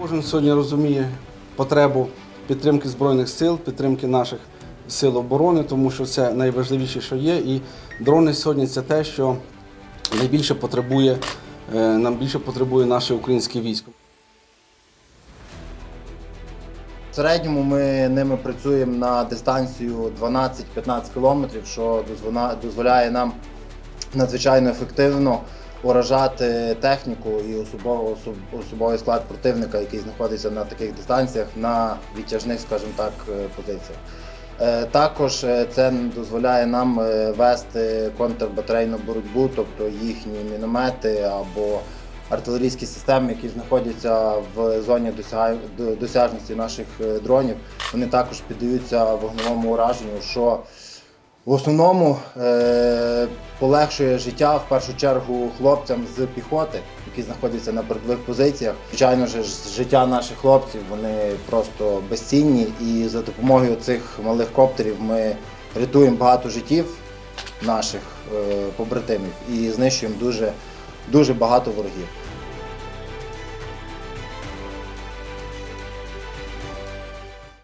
Кожен сьогодні розуміє потребу підтримки Збройних сил, підтримки наших сил оборони, тому що це найважливіше, що є. І дрони сьогодні це те, що найбільше потребує, е, нам більше потребує наше українське військо. В середньому ми ними працюємо на дистанцію 12-15 кілометрів, що дозволяє нам надзвичайно ефективно уражати техніку і особово- особ- особовий склад противника, який знаходиться на таких дистанціях, на відтяжних, скажімо так, е, позиціях. Е, Також е, це дозволяє нам вести контрбатарейну боротьбу, тобто їхні міномети або артилерійські системи, які знаходяться в зоні досяжності наших дронів, вони також піддаються вогневому ураженню, що в основному е, полегшує життя в першу чергу хлопцям з піхоти, які знаходяться на передових позиціях. Звичайно ж, життя наших хлопців вони просто безцінні, і за допомогою цих малих коптерів ми рятуємо багато життів наших е, побратимів і знищуємо дуже, дуже багато ворогів.